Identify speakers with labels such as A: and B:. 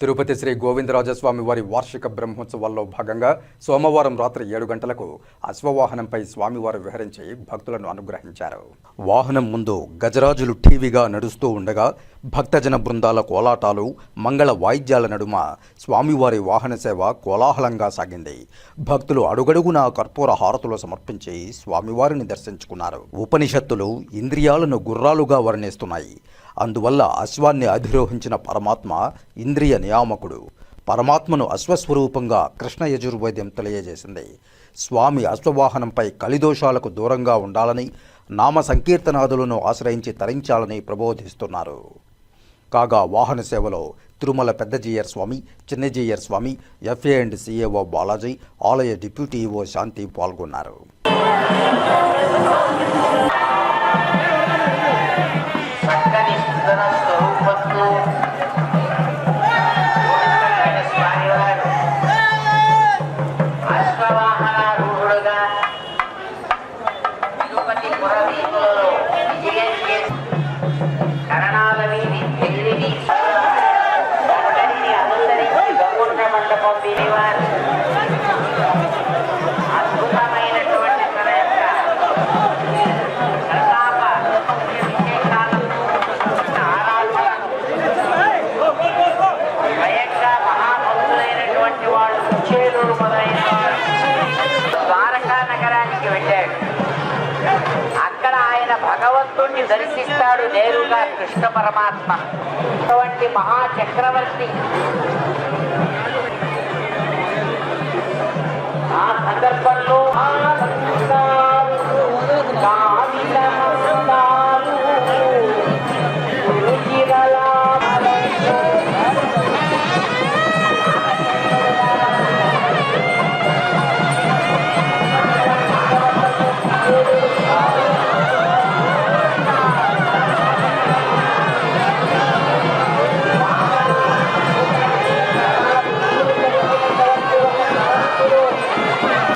A: తిరుపతి శ్రీ గోవిందరాజస్వామి వారి వార్షిక బ్రహ్మోత్సవాల్లో భాగంగా సోమవారం రాత్రి ఏడు గంటలకు అశ్వవాహనంపై స్వామివారు విహరించి భక్తులను అనుగ్రహించారు. వాహనం ముందు గజరాజులు టీవీగా నడుస్తూ ఉండగా భక్తజన బృందాల కోలాటాలు మంగళ వాయిద్యాల నడుమ స్వామివారి వాహన సేవ కోలాహలంగా సాగింది. భక్తులు అడుగడుగునా కర్పూర హారతులు సమర్పించి స్వామివారిని దర్శించుకున్నారు. ఉపనిషత్తులు ఇంద్రియాలను గుర్రాలుగా వర్ణిస్తున్నాయి. అందువల్ల అశ్వాన్ని అధిరోహించిన పరమాత్మ ఇంద్రియ నియామకుడు. పరమాత్మను అశ్వస్వరూపంగా కృష్ణ యజుర్వేద్యం తెలియజేసింది. స్వామి అశ్వవాహనంపై కలిదోషాలకు దూరంగా ఉండాలని నామ సంకీర్తనాదులను ఆశ్రయించి తరించాలని ప్రబోధిస్తున్నారు. కాగా వాహన సేవలో Tirumala Peddajeeyar Swami Chinnajeeyar Swami FA and CAO Balaji ఆలయ డిప్యూటీ ఈఓ శాంతి పాల్గొన్నారు.
B: చక్కని స్వరూపంతో మహాభక్తులైనటువంటి వాడు చేలూరు మొదలైన ద్వారకా నగరానికి వెళ్ళాడు. అక్కడ ఆయన భగవంతుణ్ణి దర్శిస్తాడు నేరుగా కృష్ణ పరమాత్మ. అటువంటి మహా చక్రవర్తి ఆ సందర్భంలో